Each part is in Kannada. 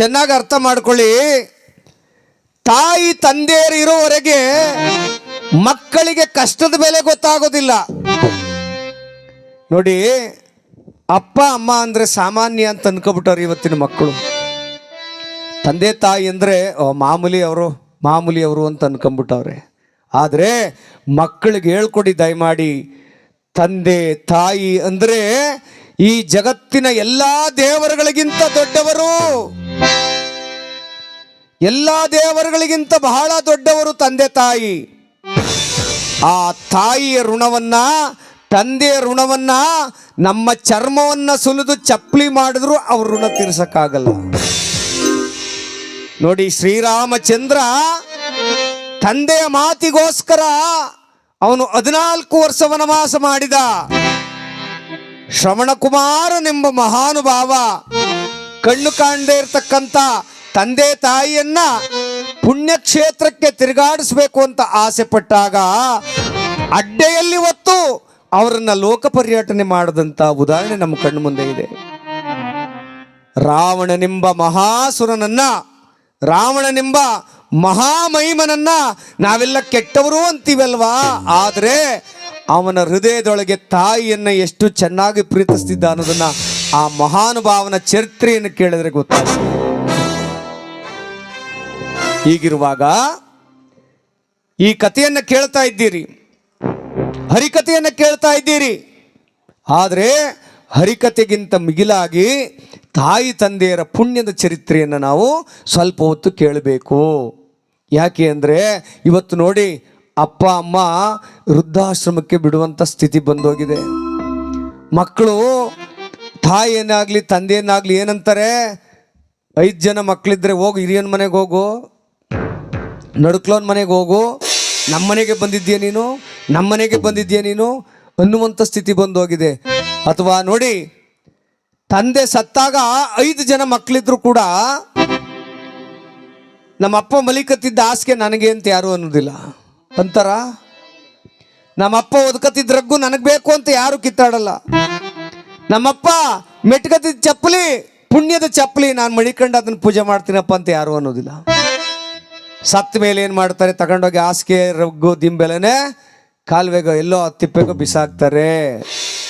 ಚೆನ್ನಾಗಿ ಅರ್ಥ ಮಾಡ್ಕೊಳ್ಳಿ. ತಾಯಿ ತಂದೆಯರು ಇರೋವರೆಗೆ ಮಕ್ಕಳಿಗೆ ಕಷ್ಟದ ಬೆಲೆ ಗೊತ್ತಾಗೋದಿಲ್ಲ. ನೋಡಿ, ಅಪ್ಪ, ಅಮ್ಮ ಅಂದ್ರೆ ಸಾಮಾನ್ಯ ಅಂತ ಅನ್ಕೊಬಿಟ್ಟವ್ರು ಇವತ್ತಿನ ಮಕ್ಕಳು. ತಂದೆ, ತಾಯಿ ಅಂದರೆ ಮಾಮೂಲಿ ಅವರು ಮಾಮೂಲಿ ಅವರು ಅಂತ ಅನ್ಕೊಂಬಿಟ್ಟವ್ರೆ. ಆದರೆ ಮಕ್ಕಳಿಗೆ ಹೇಳ್ಕೊಡಿ, ದಯಮಾಡಿ. ತಂದೆ, ತಾಯಿ ಅಂದರೆ ಈ ಜಗತ್ತಿನ ಎಲ್ಲ ದೇವರುಗಳಿಗಿಂತ ದೊಡ್ಡವರು. ಎಲ್ಲ ದೇವರುಗಳಿಗಿಂತ ಬಹಳ ದೊಡ್ಡವರು ತಂದೆ ತಾಯಿ. ಆ ತಾಯಿಯ ಋಣವನ್ನ, ತಂದೆಯ ಋಣವನ್ನ, ನಮ್ಮ ಚರ್ಮವನ್ನ ಸುಲಿದು ಚಪ್ಪಲಿ ಮಾಡಿದ್ರು ಅವ್ರ ಋಣ ತೀರ್ಸಕ್ಕಾಗಲ್ಲ. ನೋಡಿ ಶ್ರೀರಾಮಚಂದ್ರ ತಂದೆಯ ಮಾತಿಗೋಸ್ಕರ ಅವನು ಹದಿನಾಲ್ಕು ವರ್ಷ ವನವಾಸ ಮಾಡಿದ. ಶ್ರವಣಕುಮಾರನೆಂಬ ಮಹಾನುಭಾವ, ಕಣ್ಣು ಕಾಣದೇ ಇರತಕ್ಕಂಥ ತಂದೆ ತಾಯಿಯನ್ನ ಪುಣ್ಯಕ್ಷೇತ್ರಕ್ಕೆ ತಿರುಗಾಡಿಸ್ಬೇಕು ಅಂತ ಆಸೆ ಪಟ್ಟಾಗ ಅಡ್ಡೆಯಲ್ಲಿ ಹೊತ್ತು ಅವರನ್ನ ಲೋಕ ಪರ್ಯಟನೆ ಮಾಡದಂತ ಉದಾಹರಣೆ ನಮ್ಮ ಕಣ್ಣು ಮುಂದೆ ಇದೆ. ರಾವಣನೆಂಬ ಮಹಾಸುರನನ್ನ, ರಾವಣನೆಂಬ ಮಹಾಮಹಿಮನನ್ನ ನಾವೆಲ್ಲ ಕೆಟ್ಟವರು ಅಂತೀವಲ್ವಾ? ಆದರೆ ಅವನ ಹೃದಯದೊಳಗೆ ತಾಯಿಯನ್ನ ಎಷ್ಟು ಚೆನ್ನಾಗಿ ಪ್ರೀತಿಸ್ತಿದ್ದ ಅನ್ನೋದನ್ನ ಆ ಮಹಾನುಭಾವನ ಚರಿತ್ರೆಯನ್ನು ಕೇಳಿದ್ರೆ ಗೊತ್ತಾಗುತ್ತೆ ಹೀಗಿರುವಾಗ ಈ ಕಥೆಯನ್ನು ಕೇಳ್ತಾ ಇದ್ದೀರಿ. ಹರಿಕಥೆಯನ್ನು ಕೇಳ್ತಾ ಇದ್ದೀರಿ. ಆದರೆ ಹರಿಕತೆಗಿಂತ ಮಿಗಿಲಾಗಿ ತಾಯಿ ತಂದೆಯರ ಪುಣ್ಯದ ಚರಿತ್ರೆಯನ್ನು ನಾವು ಸ್ವಲ್ಪ ಹೊತ್ತು ಕೇಳಬೇಕು. ಯಾಕೆ ಅಂದರೆ ಇವತ್ತು ನೋಡಿ ಅಪ್ಪ, ಅಮ್ಮ ವೃದ್ಧಾಶ್ರಮಕ್ಕೆ ಬಿಡುವಂಥ ಸ್ಥಿತಿ ಬಂದೋಗಿದೆ. ಮಕ್ಕಳು ತಾಯಿಯನ್ನಾಗಲಿ ತಂದೆಯನ್ನಾಗಲಿ ಏನಂತಾರೆ? ಐದು ಜನ ಮಕ್ಕಳಿದ್ರೆ ಹೋಗು, ಹಿರಿಯನ ಮನೆಗೆ ಹೋಗು. ನಡುಕ್ಲೋನ್ ಮನೆಗೆ ಹೋಗು. ನಮ್ಮ ಮನೆಗೆ ಬಂದಿದ್ಯಾ ನೀನು? ನಮ್ಮ ಮನೆಗೆ ಬಂದಿದ್ದೀಯ ನೀನು? ಅನ್ನುವಂಥ ಸ್ಥಿತಿ ಬಂದೋಗಿದೆ. ಅಥವಾ ನೋಡಿ, ತಂದೆ ಸತ್ತಾಗ ಐದು ಜನ ಮಕ್ಕಳಿದ್ರು ಕೂಡ ನಮ್ಮ ಅಪ್ಪ ಮಲಿಕತ್ತಿದ್ದ ಹಾಸಿಗೆ ನನಗೆ ಅಂತ ಯಾರು ಅನ್ನೋದಿಲ್ಲ. ಅಂತಾರ? ನಮ್ಮಪ್ಪ ಒದಕತ್ತಿದ್ದ ರಗ್ಗು ನನಗೆ ಬೇಕು ಅಂತ ಯಾರು ಕಿತ್ತಾಡಲ್ಲ. ನಮ್ಮಪ್ಪ ಮೆಟ್ಕತ್ತಿದ್ದ ಚಪ್ಪಲಿ, ಪುಣ್ಯದ ಚಪ್ಪಲಿ ನಾನು ಮಣಿಕಂಡು ಅದನ್ನು ಪೂಜೆ ಮಾಡ್ತೀನಪ್ಪ ಅಂತ ಯಾರು ಅನ್ನೋದಿಲ್ಲ. ಸತ್ತ ಮೇಲೆ ಏನು ಮಾಡ್ತಾರೆ? ತಗೊಂಡೋಗಿ ಹಾಸಿಗೆ ರಗ್ಗು ದಿಂಬೆಲೆನೆ ಕಾಲುವೆಗೋ ಎಲ್ಲೋ ತಿಪ್ಪೆಗೋ ಬಿಸಾಕ್ತಾರೆ.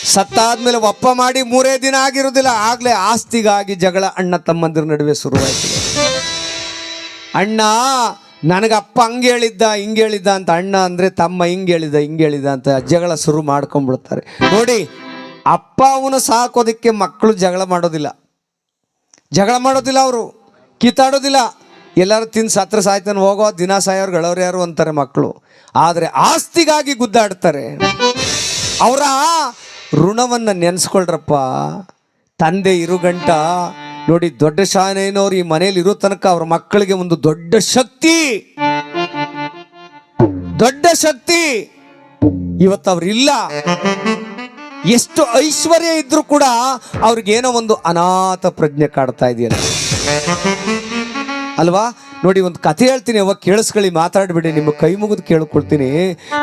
ಸತ್ತಾದ್ಮೇಲೆ ಒಪ್ಪ ಮಾಡಿ ಮೂರೇ ದಿನ ಆಗಿರೋದಿಲ್ಲ. ಆಗ್ಲೇ ಆಸ್ತಿಗಾಗಿ ಜಗಳ ಅಣ್ಣ ತಮ್ಮಂದಿರ ನಡುವೆ ಶುರುವಾಯಿತು. ಅಣ್ಣ ನನಗೆ ಅಪ್ಪ ಹಂಗೆ ಹೇಳಿದ್ದ, ಹಿಂಗೆ ಹೇಳಿದ್ದ ಅಂತ. ಅಣ್ಣ ಅಂದರೆ ತಮ್ಮ ಹಿಂಗೆ ಹೇಳಿದ ಹಿಂಗೆ ಹೇಳಿದ ಅಂತ ಜಗಳ ಶುರು ಮಾಡ್ಕೊಂಡ್ಬಿಡ್ತಾರೆ. ನೋಡಿ, ಅಪ್ಪ ಅವನು ಸಾಕೋದಕ್ಕೆ ಮಕ್ಕಳು ಜಗಳ ಮಾಡೋದಿಲ್ಲ. ಜಗಳ ಮಾಡೋದಿಲ್ಲ ಅವರು. ಕಿತ್ತಾಡೋದಿಲ್ಲ. ಎಲ್ಲರೂ ತಿಂದು ಸತ್ರ ಸಾಯ್ತಾನೆ ಹೋಗೋ ದಿನ ಸಾಯೋರು ಗಳವ್ರು ಯಾರು ಅಂತಾರೆ ಮಕ್ಕಳು ಆದರೆ ಆಸ್ತಿಗಾಗಿ ಗುದ್ದಾಡ್ತಾರೆ. ಅವರ ಋಣವನ್ನು ನೆನೆಸ್ಕೊಳ್ರಪ್ಪ. ತಂದೆ ಇರುಗಂಟ ನೋಡಿ ದೊಡ್ಡ ಶಾನೇನವ್ರು ಈ ಮನೇಲಿ ಇರೋ ತನಕ ಅವ್ರ ಮಕ್ಕಳಿಗೆ ಒಂದು ದೊಡ್ಡ ಶಕ್ತಿ. ದೊಡ್ಡ ಶಕ್ತಿ. ಇವತ್ತು ಅವರಿಲ್ಲ ಎಷ್ಟು ಐಶ್ವರ್ಯ ಇದ್ರೂ ಕೂಡ ಅವ್ರಿಗೇನೋ ಒಂದು ಅನಾಥ ಪ್ರಜ್ಞೆ ಕಾಡ್ತಾ ಇದೆಯಲ್ಲ. ಅಲ್ವಾ? ನೋಡಿ ಒಂದು ಕಥೆ ಹೇಳ್ತೀನಿ ಅವಾಗ ಕೇಳಿಸ್ಕೊಳ್ಳಿ ಮಾತಾಡ್ಬಿಡಿ ನಿಮ್ಮ ಕೈ ಮುಗಿದು ಕೇಳ್ಕೊಡ್ತೀನಿ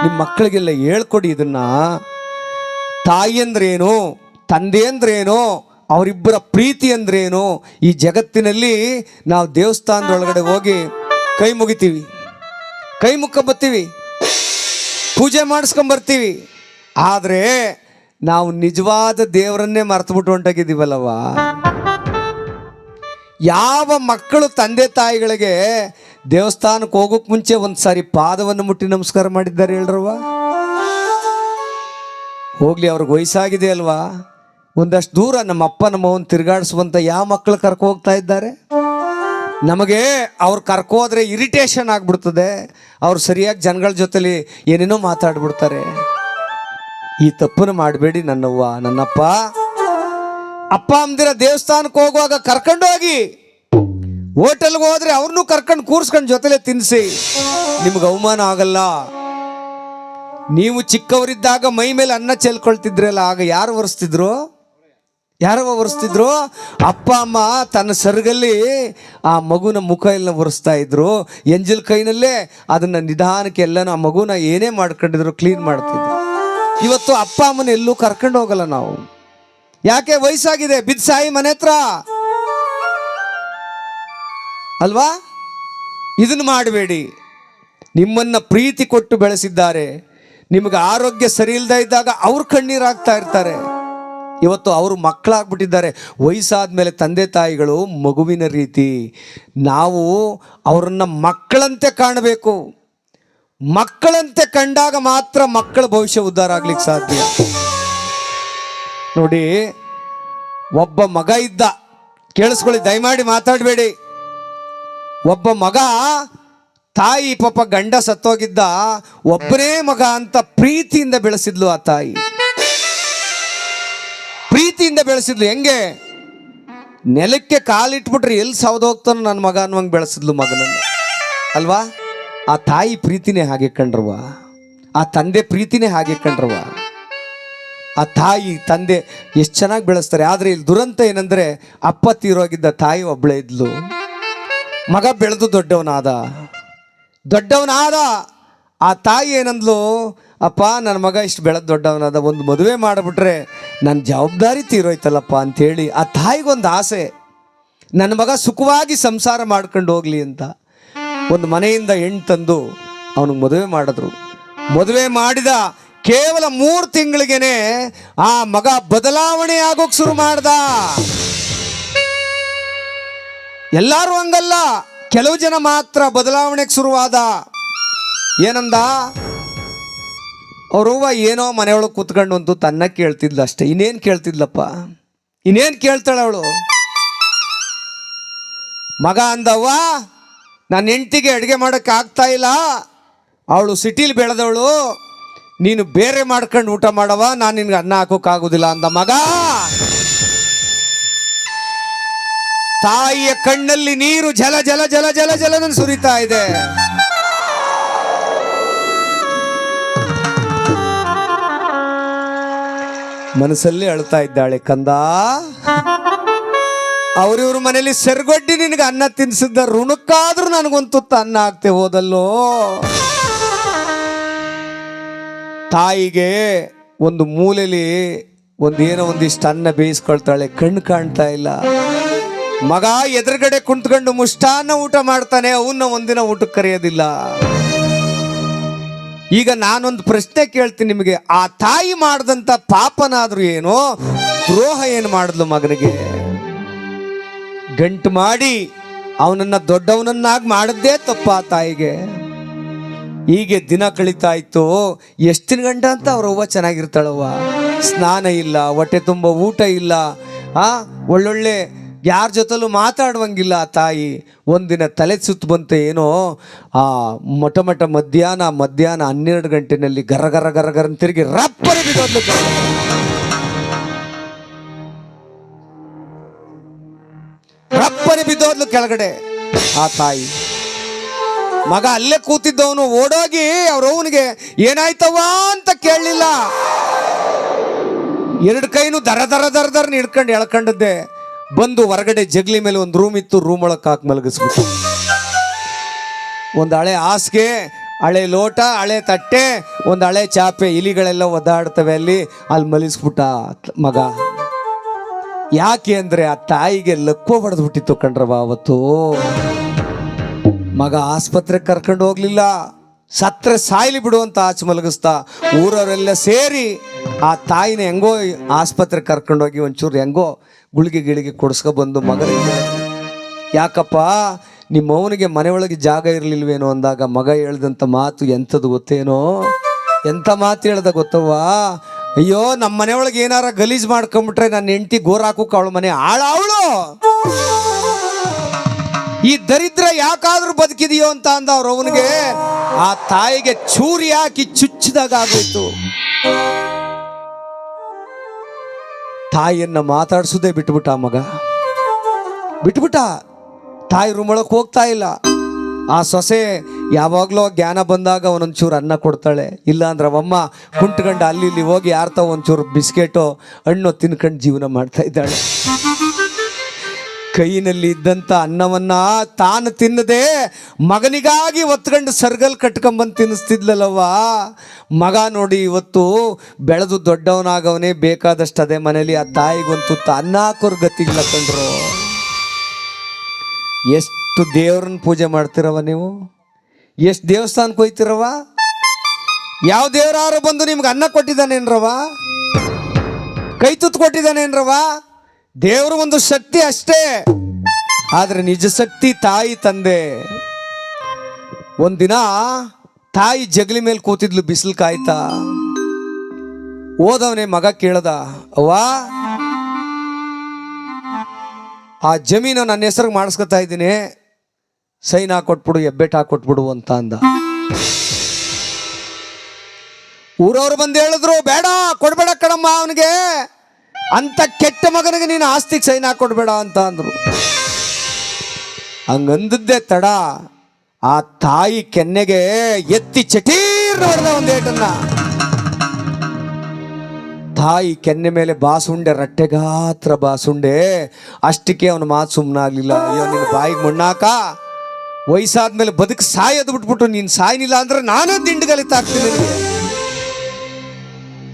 ನಿಮ್ಮ ಮಕ್ಕಳಿಗೆಲ್ಲ ಹೇಳ್ಕೊಡಿ ಇದನ್ನ. ತಾಯಿ ಅಂದ್ರೇನು ತಂದೆ ಅಂದ್ರೇನು ಅವರಿಬ್ಬರ ಪ್ರೀತಿ ಅಂದ್ರೇನು ಈ ಜಗತ್ತಿನಲ್ಲಿ ನಾವು ದೇವಸ್ಥಾನದೊಳಗಡೆ ಹೋಗಿ ಕೈ ಮುಗಿತೀವಿ. ಕೈ ಮುಕ್ಕ ಬರ್ತೀವಿ. ಪೂಜೆ ಮಾಡಿಸ್ಕೊಂಬರ್ತೀವಿ ಆದರೆ ನಾವು ನಿಜವಾದ ದೇವರನ್ನೇ ಮರ್ತುಬಿಟ್ಟು ಹೊಂಟಾಗಿದ್ದೀವಲ್ಲವ ಯಾವ ಮಕ್ಕಳು ತಂದೆ ತಾಯಿಗಳಿಗೆ ದೇವಸ್ಥಾನಕ್ಕೆ ಹೋಗೋಕೆ ಮುಂಚೆ ಒಂದು ಸಾರಿ ಪಾದವನ್ನು ಮುಟ್ಟಿ ನಮಸ್ಕಾರ ಮಾಡಿದ್ದಾರೆ ಹೇಳ್ರವ್ವ? ಹೋಗ್ಲಿ, ಅವ್ರಿಗೆ ವಯಸ್ಸಾಗಿದೆ ಅಲ್ವಾ? ಒಂದಷ್ಟು ದೂರ ನಮ್ಮ ಅಪ್ಪ, ನಮ್ಮ ಅವನ್ ತಿರುಗಾಡಿಸುವಂತ ಯಾವ ಮಕ್ಕಳು ಕರ್ಕೊ ಹೋಗ್ತಾ ಇದ್ದಾರೆ? ನಮಗೆ ಅವ್ರು ಕರ್ಕೋದ್ರೆ ಇರಿಟೇಷನ್ ಆಗ್ಬಿಡ್ತದೆ. ಅವ್ರು ಸರಿಯಾಗಿ ಜನಗಳ ಜೊತೆಲಿ ಏನೇನೋ ಮಾತಾಡ್ಬಿಡ್ತಾರೆ. ಈ ತಪ್ಪನ್ನು ಮಾಡಬೇಡಿ ನನ್ನವ್ವ, ನನ್ನಪ್ಪ. ಅಪ್ಪ ಅಮ್ಮದಿರ ದೇವಸ್ಥಾನಕ್ಕೆ ಹೋಗುವಾಗ ಕರ್ಕೊಂಡು ಹೋಗಿ. ಹೋಟೆಲ್ಗೆ ಹೋದ್ರೆ ಅವ್ರನ್ನೂ ಕರ್ಕೊಂಡು ಕೂರ್ಸ್ಕೊಂಡು ಜೊತೆಲೆ ತಿನ್ನಿಸಿ ನಿಮ್ಗೆ ಅವಮಾನ ಆಗಲ್ಲ. ನೀವು ಚಿಕ್ಕವರಿದ್ದಾಗ ಮೈ ಮೇಲೆ ಅನ್ನ ಚೆಲ್ಕೊಳ್ತಿದ್ರಲ್ಲ, ಆಗ ಯಾರು ಒರೆಸ್ತಿದ್ರು? ಯಾರು ಒರೆಸ್ತಿದ್ರು? ಅಪ್ಪ, ಅಮ್ಮ ತನ್ನ ಸರ್ಗಲ್ಲಿ ಆ ಮಗುನ ಮುಖ ಎಲ್ಲ ಒರೆಸ್ತಾ ಇದ್ರು. ಎಂಜಲ್ ಕೈನಲ್ಲೇ ಅದನ್ನ ನಿಧಾನಕ್ಕೆ ಎಲ್ಲನೂ ಆ ಮಗುನ ಏನೇ ಮಾಡ್ಕೊಂಡಿದ್ರು, ಕ್ಲೀನ್ ಮಾಡ್ತಿದ್ರು. ಇವತ್ತು ಅಪ್ಪ, ಅಮ್ಮನ ಎಲ್ಲೂ ಕರ್ಕೊಂಡು ಹೋಗಲ್ಲ ನಾವು. ಯಾಕೆ ವಯಸ್ಸಾಗಿದೆ? ಬಿದ್ ಸಾಯಿ ಮನೆ ಹತ್ರ. ಅಲ್ವಾ? ಇದನ್ನು ಮಾಡಬೇಡಿ. ನಿಮ್ಮನ್ನು ಪ್ರೀತಿ ಕೊಟ್ಟು ಬೆಳೆಸಿದ್ದಾರೆ. ನಿಮಗೆ ಆರೋಗ್ಯ ಸರಿ ಇಲ್ಲದೆ ಇದ್ದಾಗ ಅವ್ರು ಕಣ್ಣೀರಾಗ್ತಾ ಇರ್ತಾರೆ. ಇವತ್ತು ಅವರು ಮಕ್ಕಳಾಗ್ಬಿಟ್ಟಿದ್ದಾರೆ. ವಯಸ್ಸಾದ ಮೇಲೆ ತಂದೆ ತಾಯಿಗಳು ಮಗುವಿನ ರೀತಿ. ನಾವು ಅವರನ್ನು ಮಕ್ಕಳಂತೆ ಕಾಣಬೇಕು. ಮಕ್ಕಳಂತೆ ಕಂಡಾಗ ಮಾತ್ರ ಮಕ್ಕಳ ಭವಿಷ್ಯ ಉದ್ಧಾರ ಆಗ್ಲಿಕ್ಕೆ ಸಾಧ್ಯ. ನೋಡಿ, ಒಬ್ಬ ಮಗ ಇದ್ದ. ಕೇಳಿಸ್ಕೊಳ್ಳಿ, ದಯಮಾಡಿ ಮಾತಾಡಬೇಡಿ. ಒಬ್ಬ ಮಗ, ತಾಯಿ ಪಾಪ ಗಂಡ ಸತ್ತೋಗಿದ್ದ, ಒಬ್ಬನೇ ಮಗ ಅಂತ ಪ್ರೀತಿಯಿಂದ ಬೆಳೆಸಿದ್ಲು ಆ ತಾಯಿ. ಪ್ರೀತಿಯಿಂದ ಬೆಳೆಸಿದ್ಲು, ಹೆಂಗೆ? ನೆಲಕ್ಕೆ ಕಾಲಿಟ್ಬಿಟ್ರೆ ಎಲ್ಲಿ ಸೌದೋಗ್ತಾನೋ ನನ್ನ ಮಗ ಅನ್ನುವಂಗೆ ಬೆಳೆಸಿದ್ಲು ಮಗನನ್ನು. ಅಲ್ವಾ? ಆ ತಾಯಿ ಪ್ರೀತಿನೇ ಹಾಗೆ ಕಂಡ್ರವ ಆ ತಂದೆ ಪ್ರೀತಿನೇ ಹಾಗೆ ಕಂಡ್ರವ ಆ ತಾಯಿ ತಂದೆ ಎಷ್ಟು ಚೆನ್ನಾಗಿ ಬೆಳೆಸ್ತಾರೆ. ಆದರೆ ಇಲ್ಲಿ ದುರಂತ ಏನಂದರೆ ಅಪ್ಪ ತೀರೋಗಿದ್ದ ತಾಯಿ ಒಬ್ಬಳೇ ಇದ್ಲು. ಮಗ ಬೆಳೆದು ದೊಡ್ಡವನಾದ. ದೊಡ್ಡವನಾದ. ಆ ತಾಯಿ ಏನಂದ್ಲು, ಅಪ್ಪ ನನ್ನ ಮಗ ಇಷ್ಟು ಬೆಳೆದು ದೊಡ್ಡವನಾದ. ಒಂದು ಮದುವೆ ಮಾಡಿಬಿಟ್ರೆ ನನ್ನ ಜವಾಬ್ದಾರಿ ತೀರೋಯ್ತಲ್ಲಪ್ಪ ಅಂಥೇಳಿ ಆ ತಾಯಿಗೊಂದು ಆಸೆ. ನನ್ನ ಮಗ ಸುಖವಾಗಿ ಸಂಸಾರ ಮಾಡ್ಕೊಂಡು ಹೋಗಲಿ ಅಂತ ಒಂದು ಮನೆಯಿಂದ ಹೆಣ್ಣು ತಂದು ಅವನಿಗೆ ಮದುವೆ ಮಾಡಿದ್ರು. ಮದುವೆ ಮಾಡಿದ ಕೇವಲ ಮೂರು ತಿಂಗಳಿಗೆನೆ ಆ ಮಗ ಬದಲಾವಣೆ ಆಗೋಕ್ ಶುರು ಮಾಡ್ದ. ಎಲ್ಲರೂ ಹಂಗಲ್ಲ. ಕೆಲವು ಜನ ಮಾತ್ರ ಬದಲಾವಣೆಗೆ ಶುರುವಾದ. ಏನಂದ? ಅವ್ರವ್ವ ಏನೋ ಮನೆಯೊಳಗೆ ಕೂತ್ಕೊಂಡು ಒಂದು ತನ್ನ ಕೇಳ್ತಿದ್ಲು ಅಷ್ಟೇ. ಇನ್ನೇನು ಕೇಳ್ತಿದ್ಲಪ್ಪ? ಇನ್ನೇನು ಕೇಳ್ತಾಳೆ ಅವಳು? ಮಗ ಅಂದವ್ವ ನನ್ನ ಹೆಂಡ್ತಿಗೆ ಅಡುಗೆ ಮಾಡೋಕ್ಕಾಗ್ತಾ ಇಲ್ಲ. ಅವಳು ಸಿಟೀಲಿ ಬೆಳೆದವಳು. ನೀನು ಬೇರೆ ಮಾಡ್ಕೊಂಡು ಊಟ ಮಾಡವ, ನಾನು ನಿನ್ಗೆ ಅನ್ನ ಹಾಕೋಕ್ಕಾಗೋದಿಲ್ಲ ಅಂದ ಮಗ. ತಾಯಿಯ ಕಣ್ಣಲ್ಲಿ ನೀರು ಜಲ ಜಲ ಜಲ ಜಲ ಜಲನ ಸುರಿತಾ ಇದೆ. ಮನಸ್ಸಲ್ಲಿ ಅಳ್ತಾ ಇದ್ದಾಳೆ ಕಂದ. ಅವ್ರಿವ್ರ ಮನೇಲಿ ಸೆರ್ಗೊಡ್ಡಿ ನಿನಗೆ ಅನ್ನ ತಿನ್ಸಿದ್ದ ಋಣಕ್ಕಾದ್ರೂ ನನಗೊಂದು ತುತ್ತ ಅನ್ನ ಹಾಕ್ತೆ ಹೋದಲ್ಲೋ. ತಾಯಿಗೆ ಒಂದು ಮೂಲೆಯಲ್ಲಿ ಏನೋ ಒಂದಿಷ್ಟು ಅನ್ನ ಬೇಯಿಸ್ಕೊಳ್ತಾಳೆ, ಕಣ್ಣು ಕಾಣ್ತಾ ಇಲ್ಲ. ಮಗ ಎದುರುಗಡೆ ಕುಂತ್ಕೊಂಡು ಮುಷ್ಟಾನ್ನ ಊಟ ಮಾಡ್ತಾನೆ, ಅವನ್ನ ಒಂದಿನ ಊಟಕ್ಕೆ ಕರೆಯೋದಿಲ್ಲ. ಈಗ ನಾನೊಂದು ಪ್ರಶ್ನೆ ಕೇಳ್ತೀನಿ ನಿಮಗೆ, ಆ ತಾಯಿ ಮಾಡಿದಂಥ ಪಾಪನಾದ್ರೂ ಏನು ದ್ರೋಹ ಏನು ಮಾಡಿದ್ಲು ಮಗನಿಗೆ? ಗಂಟು ಮಾಡಿ, ಅವನನ್ನ ದೊಡ್ಡವನನ್ನಾಗಿ ಮಾಡಿದ್ದೇ ತಪ್ಪ ಆ ತಾಯಿಗೆ. ಹೀಗೆ ದಿನ ಕಳೀತಾ ಇತ್ತು ಎಷ್ಟಿನ ಗಂಟ ಅಂತ ಅವ್ರವ್ವ ಚೆನ್ನಾಗಿರ್ತಾಳವ್ವ. ಸ್ನಾನ ಇಲ್ಲ, ಹೊಟ್ಟೆ ತುಂಬ ಊಟ ಇಲ್ಲ. ಆ, ಒಳ್ಳೊಳ್ಳೆ ಯಾರ ಜೊತೆಲೂ ಮಾತಾಡುವಂಗಿಲ್ಲ ಆ ತಾಯಿ. ಒಂದಿನ ತಲೆ ಸುತ್ತು ಬಂತೆ ಏನೋ, ಆ ಮೊಟ ಮೊಟ ಮಧ್ಯಾಹ್ನ ಮಧ್ಯಾಹ್ನ ಹನ್ನೆರಡು ಗಂಟೆನಲ್ಲಿ ಗರ ಗರ ಗರ ಗರ ತಿರುಗಿ ರಪ್ಪರ ಬಿದ್ದೋದ್ಲು. ರಪ್ಪನೆ ಬಿದ್ದೋದ್ಲು ಕೆಳಗಡೆ ಆ ತಾಯಿ. ಮಗ ಅಲ್ಲೇ ಕೂತಿದ್ದವನು ಓಡೋಗಿ ಅವನಿಗೆ ಏನಾಯ್ತವಾ ಅಂತ ಕೇಳಲಿಲ್ಲ. ಎರಡು ಕೈನು ದರ ದರ ದರ ದರ ಹಿಡ್ಕೊಂಡು ಎಳ್ಕೊಂಡದ್ದೆ. ಬಂದು ಹೊರಗಡೆ ಜಗ್ಲಿ ಮೇಲೆ ಒಂದು ರೂಮ್ ಇತ್ತು ರೂಮ್ ಒಳಗೆ ಹಾಕಿ ಮಲಗಿಸ್ಬಿಟ್ಟು ಒಂದು ಹಳೆ ಹಾಸಿಗೆ, ಹಳೆ ಲೋಟ, ಹಳೆ ತಟ್ಟೆ, ಒಂದು ಹಳೆ ಚಾಪೆ, ಇಲಿಗಳೆಲ್ಲ ಒದ್ದಾಡ್ತವೆ ಅಲ್ಲಿ. ಅಲ್ಲಿ ಮಲಗಿಸ್ಬಿಟ್ಟ ಮಗ. ಯಾಕೆ ಅಂದರೆ ಆ ತಾಯಿಗೆ ಲಕ್ಕೋ ಹೊಡೆದು ಬಿಟ್ಟಿತ್ತು ಕಣ್ರವ ಅವತ್ತು. ಮಗ ಆಸ್ಪತ್ರೆಗೆ ಕರ್ಕೊಂಡು ಹೋಗ್ಲಿಲ್ಲ. ಸತ್ರೆ ಸಾಯ್ಲಿ ಬಿಡುವಂತ ಆಚೆ ಮಲಗಿಸ್ತಾ ಊರವರೆಲ್ಲ ಸೇರಿ ಆ ತಾಯಿನ ಹೆಂಗೋ ಆಸ್ಪತ್ರೆಗೆ ಕರ್ಕೊಂಡೋಗಿ ಒಂಚೂರು ಹೆಂಗೋ ಗುಳಿಗೆ ಗಿಳಿಗೆ ಕೊಡಿಸ್ಕೊಬಂದು ಮಗನಿಗೆ ಯಾಕಪ್ಪ ನಿಮ್ಮ ಅವನಿಗೆ ಮನೆಯೊಳಗೆ ಜಾಗ ಇರಲಿಲ್ವೇನೋ ಅಂದಾಗ ಮಗ ಹೇಳ್ದಂಥ ಮಾತು ಎಂಥದ್ದು ಗೊತ್ತೇನೋ? ಎಂಥ ಮಾತು ಹೇಳ್ದ ಗೊತ್ತವ್ವ? ಅಯ್ಯೋ ನಮ್ಮ ಮನೆಯೊಳಗೆ ಏನಾರ ಗಲೀಜ್ ಮಾಡ್ಕೊಂಬಿಟ್ರೆ ನನ್ನ ಹೆಂಡ್ತಿ ಗೋರ್ ಹಾಕೋಕೆ ಅವಳ ಮನೆ ಆಳ ಅವಳು. ಈ ದರಿದ್ರ ಯಾಕಾದ್ರೂ ಬದುಕಿದೆಯೋ ಅಂತ ಅಂದ ಅವ್ರು ಅವನಿಗೆ ಆ ತಾಯಿಗೆ ಚೂರಿ ಹಾಕಿ ಚುಚ್ಚಿದಾಗ ಆಗೋಯ್ತು ತಾಯಿಯನ್ನ ಮಾತಾಡ್ಸೋದೇ ಬಿಟ್ಬಿಟ್ಟ ಮಗ. ಬಿಟ್ಬಿಟ್ಟ. ತಾಯಿ ರುಮಳಕ್ಕೆ ಹೋಗ್ತಾ ಇಲ್ಲ. ಆ ಸೊಸೆ ಯಾವಾಗಲೋ ಜ್ಞಾನ ಬಂದಾಗ ಒಂದೊಂಚೂರು ಅನ್ನ ಕೊಡ್ತಾಳೆ. ಇಲ್ಲ ಅಂದ್ರೆ ಅವಮ್ಮ, ಕುಂಟ್ಕಂಡು ಅಲ್ಲಿ ಇಲ್ಲಿ ಹೋಗಿ ಯಾರ್ತಾವ ಒಂಚೂರು ಬಿಸ್ಕೆಟೋ, ಹಣ್ಣು ತಿನ್ಕೊಂಡು ಜೀವನ ಮಾಡ್ತಾ ಇದ್ದಾಳೆ. ಕೈನಲ್ಲಿ ಇದ್ದಂಥ ಅನ್ನವನ್ನ ತಾನು ತಿನ್ನದೆ ಮಗನಿಗಾಗಿ ಒತ್ಕೊಂಡು ಸರ್ಗಲ್ ಕಟ್ಕೊಂಬಂದು ತಿನ್ನಿಸ್ತಿದ್ಲಲ್ಲವ್ವ. ಮಗ ನೋಡಿ ಇವತ್ತು ಬೆಳೆದು ದೊಡ್ಡವನಾಗವನೇ ಬೇಕಾದಷ್ಟು ಅದೇ ಮನೇಲಿ ಆ ತಾಯಿಗಂತೂ ಅನ್ನ ಹಾಕೋರ್ ಗತಿಗಿಲ್ಲ ಕಂಡ್ರು ಎಷ್ಟು ದೇವ್ರನ್ನ ಪೂಜೆ ಮಾಡ್ತಿರವ ನೀವು? ಎಷ್ಟು ದೇವಸ್ಥಾನಕ್ಕೆ ಹೋಯ್ತಿರವ ಯಾವ ದೇವರಾರು ಬಂದು ನಿಮ್ಗೆ ಅನ್ನ ಕೊಟ್ಟಿದ್ದಾನೇನ್ರವ ಕೈ ತುತ್ತು ಕೊಟ್ಟಿದ್ದಾನೇನ್ರವ ದೇವರು ಒಂದು ಶಕ್ತಿ ಅಷ್ಟೇ. ಆದರೆ ನಿಜ ಶಕ್ತಿ ತಾಯಿ ತಂದೆ. ಒಂದಿನ ತಾಯಿ ಜಗಲಿ ಮೇಲೆ ಕೂತಿದ್ಲು ಬಿಸಿಲು ಕಾಯ್ತಾ. ಓದವನೇ ಮಗ ಕೇಳ್ದ, ಅವ್ವಾ, ಆ ಜಮೀನು ನನ್ನ ಹೆಸರು ಮಾಡಿಸ್ಕೊತಾ ಇದ್ದೀನಿ. ಸೈನ್ ಹಾಕೊಟ್ಬಿಡು ಹೆಬ್ಬೆಟ್ ಹಾಕೊಟ್ಬಿಡು ಅಂತ ಅಂದ. ಊರವ್ರು ಬಂದು ಹೇಳಿದ್ರು, ಬೇಡ, ಕೊಡ್ಬೇಡ ಕಣಮ್ಮ ಅವನಿಗೆ. ಅಂತ ಕೆಟ್ಟ ಮಗನಿಗೆ ನೀನು ಆಸ್ತಿಗೆ ಸೈನ್ ಹಾಕೊಡ್ಬೇಡ ಅಂತ ಅಂದರು. ಹಂಗಂದದ್ದೇ ತಡ. ಆ ತಾಯಿ ಕೆನ್ನೆಗೆ ಎತ್ತಿ ಚಟೀರ್ ಹೊಡೆದ ಒಂದು ಏಟನ್ನ. ತಾಯಿ ಕೆನ್ನೆ ಮೇಲೆ ಬಾಸುಂಡೆ, ರಟ್ಟೆಗಾತ್ರ ಬಾಸುಂಡೆ. ಅಷ್ಟಕ್ಕೆ ಅವನು ಮಾತು ಸುಮ್ಮನಾಗ್ಲಿಲ್ಲ ಅಯ್ಯೋ ನಿನ್ನ ಬಾಯಿಗೆ ಮಣ್ಣಾಕ? ವಯಸ್ಸಾದ್ಮೇಲೆ ಬದುಕು ಸಾಯೋದು ಬಿಟ್ಬಿಟ್ಟು ನೀನು ಸಾಯ್ನಿಲ್ಲ ಅಂದ್ರೆ ನಾನೇ ದಿಂಡುಗಲಿತಾಗ್ತೀನಿ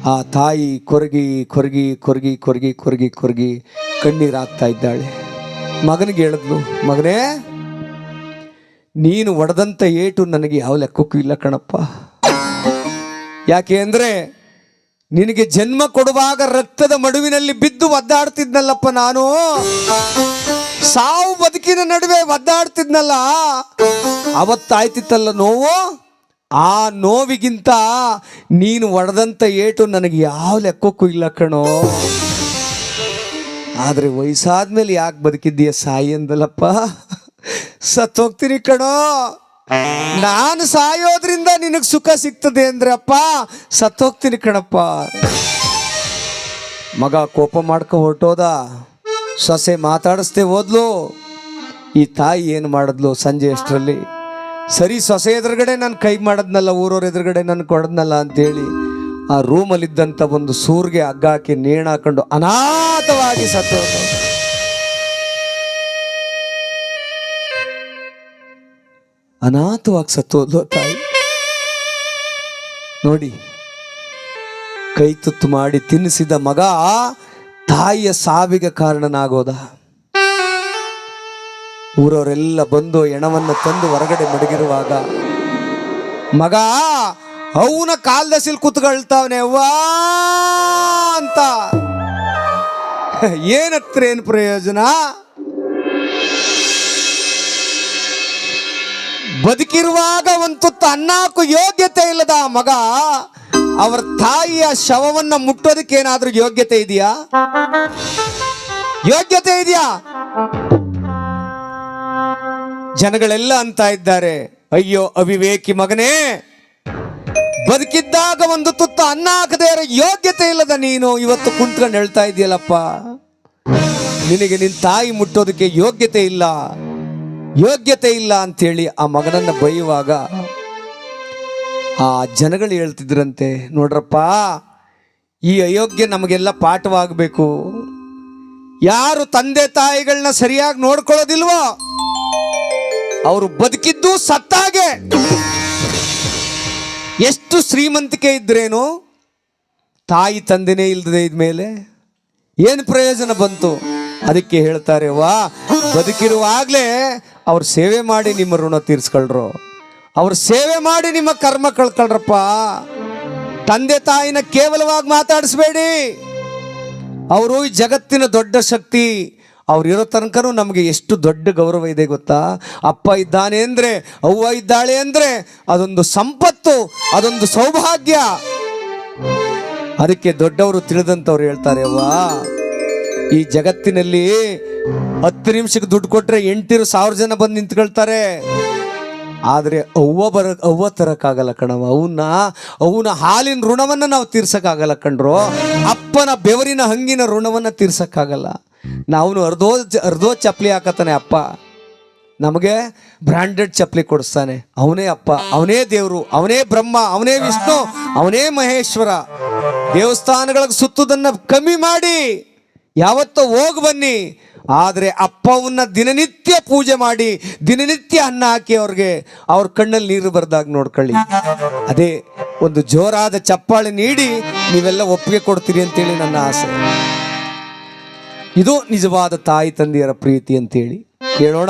ಆ ತಾಯಿ ಕೊರಗಿ ಕೊರಗಿ ಕೊರಗಿ ಕೊರಗಿ ಕೊರಗಿ ಕೊರಗಿ ಕಣ್ಣೀರು ಹಾಕ್ತಾ ಇದ್ದಾಳೆ. ಮಗನಿಗೆ ಹೇಳಿದ್ಲು, ಮಗನೇ, ನೀನು ಒಡೆದಂಥ ಏಟು ನನಗೆ ಯಾವ ಲೆಕ್ಕಕ್ಕೂ ಇಲ್ಲ ಕಣಪ್ಪ. ಯಾಕೆ ಅಂದರೆ ನಿನಗೆ ಜನ್ಮ ಕೊಡುವಾಗ ರಕ್ತದ ಮಡುವಿನಲ್ಲಿ ಬಿದ್ದು ಒದ್ದಾಡ್ತಿದ್ನಲ್ಲಪ್ಪ ನಾನು. ಸಾವು ಬದುಕಿನ ನಡುವೆ ಒದ್ದಾಡ್ತಿದ್ನಲ್ಲ. ಅವತ್ತಾಯ್ತಿತ್ತಲ್ಲ ನೋವು? ಆ ನೋವಿಗಿಂತ ನೀನು ಒಡೆದಂಥ ಏಟು ನನಗೆ ಯಾವ ಲೆಕ್ಕಕ್ಕೂ ಇಲ್ಲ ಕಣೋ. ಆದರೆ ವಯಸ್ಸಾದ್ಮೇಲೆ ಯಾಕೆ ಬದುಕಿದ್ದೀಯ ಸಾಯಿ ಅಂದಲ್ಲಪ್ಪ ಸತ್ತೋಗ್ತೀನಿ ಕಣೋ. ನಾನು ಸಾಯೋದ್ರಿಂದ ನಿನಗೆ ಸುಖ ಸಿಗ್ತದೆ ಅಂದ್ರೆ ಅಪ್ಪ ಸತ್ತೋಗ್ತೀನಿ ಕಣಪ್ಪ. ಮಗ ಕೋಪ ಮಾಡ್ಕೊ ಹೊರಟೋದ. ಸೊಸೆ ಮಾತಾಡಿಸ್ತೇ ಹೋದ್ಲು. ಈ ತಾಯಿ ಏನು ಮಾಡಿದ್ಲು ಸಂಜೆ ಅಷ್ಟರಲ್ಲಿ? ಸರಿ, ಸೊಸೆ ಎದುರುಗಡೆ ನಾನು ಕೈ ಮಾಡದ್ನಲ್ಲ, ಊರವ್ರ ಎದುರುಗಡೆ ನಾನು ಕೊಡದ್ನಲ್ಲ ಅಂತೇಳಿ ಆ ರೂಮಲ್ಲಿದ್ದಂಥ ಒಂದು ಸೂರ್ಗೆ ಹಗ್ಗ ಹಾಕಿ ನೇಣ ಹಾಕೊಂಡು ಅನಾಥವಾಗಿ ಸತ್ತು ಅನಾಥವಾಗಿ ಸತ್ತೋದ್ಲು ತಾಯಿ. ನೋಡಿ, ಕೈ ತುತ್ತು ಮಾಡಿ ತಿನ್ನಿಸಿದ ಮಗ ತಾಯಿಯ ಸಾವಿಗೆ ಕಾರಣನಾಗೋದ. ಊರವರೆಲ್ಲ ಬಂದು ಹೆಣವನ್ನು ತಂದು ಹೊರಗಡೆ ಮಡಗಿರುವಾಗ, ಮಗ, ಅವನ ಕಾಲ್ದಸಿಲ್ ಕೂತ್ಕೊಳ್ತಾವನೆ ವಾ ಅಂತ. ಏನತ್ರ ಏನು ಪ್ರಯೋಜನ? ಬದುಕಿರುವಾಗ ಒಂದು ತುತ್ತು ಅನ್ನಕ್ಕೂ ಯೋಗ್ಯತೆ ಇಲ್ಲದ ಮಗ, ಅವರ ತಾಯಿಯ ಶವವನ್ನ ಮುಟ್ಟೋದಕ್ಕೆ ಏನಾದ್ರೂ ಯೋಗ್ಯತೆ ಇದೆಯಾ? ಯೋಗ್ಯತೆ ಇದೆಯಾ? ಜನಗಳೆಲ್ಲ ಅಂತ ಇದ್ದಾರೆ. ಅಯ್ಯೋ, ಅವಿವೇಕಿ ಮಗನೇ, ಬದುಕಿದ್ದಾಗ ಒಂದು ತುತ್ತು ಅನ್ನ ಹಾಕದೇ ಯೋಗ್ಯತೆ ಇಲ್ಲದ ನೀನು ಇವತ್ತು ಕುಂತ್ಕೊಂಡು ಹೇಳ್ತಾ ಇದೆಯಲ್ಲಪ್ಪ. ನಿನಗೆ ನಿನ್ನ ತಾಯಿ ಮುಟ್ಟೋದಕ್ಕೆ ಯೋಗ್ಯತೆ ಇಲ್ಲ. ಯೋಗ್ಯತೆ ಇಲ್ಲ ಅಂತೇಳಿ ಆ ಮಗನನ್ನ ಬೈಯುವಾಗ ಆ ಜನಗಳು ಹೇಳ್ತಿದ್ರಂತೆ, ನೋಡ್ರಪ್ಪ, ಈ ಅಯೋಗ್ಯ ನಮಗೆಲ್ಲ ಪಾಠವಾಗಬೇಕು. ಯಾರು ತಂದೆ ತಾಯಿಗಳನ್ನ ಸರಿಯಾಗಿ ನೋಡ್ಕೊಳ್ಳೋದಿಲ್ವೋ ಅವರು ಬದುಕಿದ್ದು ಸತ್ತಾಗೆ. ಎಷ್ಟು ಶ್ರೀಮಂತಿಕೆ ಇದ್ರೇನು, ತಾಯಿ ತಂದೆನೇ ಇಲ್ದದೆ ಇದ್ಮೇಲೆ ಏನು ಪ್ರಯೋಜನ ಬಂತು? ಅದಕ್ಕೆ ಹೇಳ್ತಾರೆ, ವಾ, ಬದುಕಿರುವಾಗಲೇ ಅವ್ರು ಸೇವೆ ಮಾಡಿ ನಿಮ್ಮ ಋಣ ತೀರಿಸ್ಕೊಳ್ರು. ಅವ್ರು ಸೇವೆ ಮಾಡಿ ನಿಮ್ಮ ಕರ್ಮ ಕಳ್ಕೊಳ್ರಪ್ಪ. ತಂದೆ ತಾಯಿನ ಕೇವಲವಾಗಿ ಮಾತಾಡಿಸ್ಬೇಡಿ. ಅವರು ಈ ಜಗತ್ತಿನ ದೊಡ್ಡ ಶಕ್ತಿ ಅವ್ರು ಇರೋ ತನಕನೂ ನಮಗೆ ಎಷ್ಟು ದೊಡ್ಡ ಗೌರವ ಇದೆ ಗೊತ್ತಾ? ಅಪ್ಪ ಇದ್ದಾನೆ ಅಂದರೆ, ಅವ್ವ ಇದ್ದಾಳೆ ಅಂದರೆ ಅದೊಂದು ಸಂಪತ್ತು, ಅದೊಂದು ಸೌಭಾಗ್ಯ. ಅದಕ್ಕೆ ದೊಡ್ಡವರು ತಿಳಿದಂಥವ್ರು ಹೇಳ್ತಾರೆ, ಅವ್ವ, ಈ ಜಗತ್ತಿನಲ್ಲಿ ಹತ್ತು ನಿಮಿಷಕ್ಕೆ ದುಡ್ಡು ಕೊಟ್ಟರೆ ಎಂಟಿರು ಸಾವಿರ ಜನ ಬಂದು ನಿಂತ್ಕೊಳ್ತಾರೆ. ಆದರೆ ಅವ್ವ ಬರ, ಅವ್ವ ತರಕ್ಕಾಗಲ್ಲ ಕಣವ ಅವನ್ನ ಅವನ ಹಾಲಿನ ಋಣವನ್ನು ನಾವು ತೀರ್ಸೋಕ್ಕಾಗಲ್ಲ ಕಣ್ರು. ಅಪ್ಪನ ಬೆವರಿನ ಹಂಗಿನ ಋಣವನ್ನು ತೀರ್ಸೋಕ್ಕಾಗಲ್ಲ. ನಾವು ಅರ್ಧೋ ಅರ್ಧೋ ಚಪ್ಪಲಿ ಹಾಕತ್ತಾನೆ ಅಪ್ಪ. ನಮಗೆ ಬ್ರ್ಯಾಂಡೆಡ್ ಚಪ್ಪಲಿ ಕೊಡಿಸ್ತಾನೆ. ಅವನೇ ಅಪ್ಪ, ಅವನೇ ದೇವರು, ಅವನೇ ಬ್ರಹ್ಮ, ಅವನೇ ವಿಷ್ಣು, ಅವನೇ ಮಹೇಶ್ವರ. ದೇವಸ್ಥಾನಗಳಿಗೆ ಸುತ್ತುದನ್ನು ಕಮ್ಮಿ ಮಾಡಿ. ಯಾವತ್ತೋ ಹೋಗಿ ಬನ್ನಿ. ಆದರೆ ಅಪ್ಪವನ್ನು ದಿನನಿತ್ಯ ಪೂಜೆ ಮಾಡಿ, ದಿನನಿತ್ಯ ಅನ್ನ ಹಾಕಿ ಅವ್ರಿಗೆ, ಅವ್ರ ಕಣ್ಣಲ್ಲಿ ನೀರು ಬರ್ದಾಗ ನೋಡ್ಕೊಳ್ಳಿ. ಅದೇ ಒಂದು ಜೋರಾದ ಚಪ್ಪಾಳೆ ನೀಡಿ ನೀವೆಲ್ಲ ಒಪ್ಪಿಗೆ ಕೊಡ್ತೀರಿ ಅಂತೇಳಿ ನನ್ನ ಆಸೆ. ಇದು ನಿಜವಾದ ತಾಯಿ ತಂದೆಯರ ಪ್ರೀತಿ ಅಂತೇಳಿ ಕೇಳೋಣ.